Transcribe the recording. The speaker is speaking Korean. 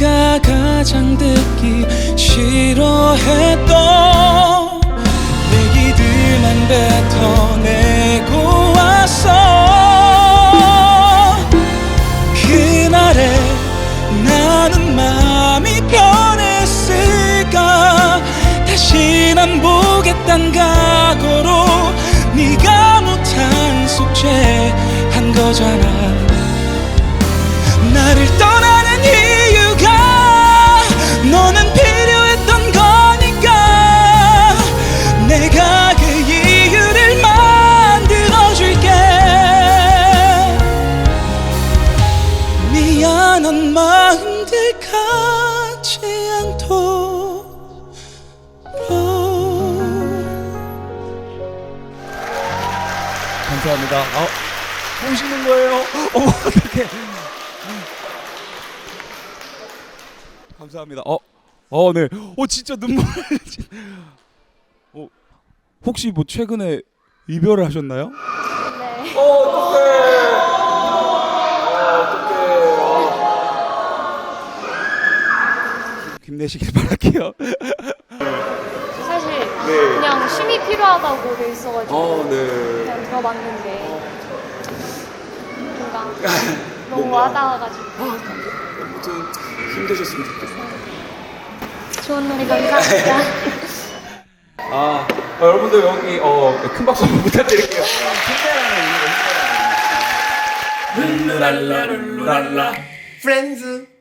네가 가장 듣기 싫어했던 얘기들만 뱉어내고 왔어. 그날에 나는 마음이 변했을까? 다시 난 보겠단 각 갖지 않도록 감사합니다. 아, 보시는 거예요? 어머 어떡해. 감사합니다. 어, 어, 네. 어, 진짜 눈물. 어, 혹시 뭐 최근에 이별을 하셨나요? 네. 힘내시길 바랄게요. 사실 그냥 쉼이 필요하다고 돼 있어가지고 어, 네. 그냥 들어봤는데 뭔가 너무 와닿아가지고 아무튼 힘드셨으면 좋겠어요. 좋은 노래 감사합니다. 아, 어, 여러분들 여기 어, 큰 박수 한번 부탁드릴게요. 룰루랄라 룰루랄라 프렌즈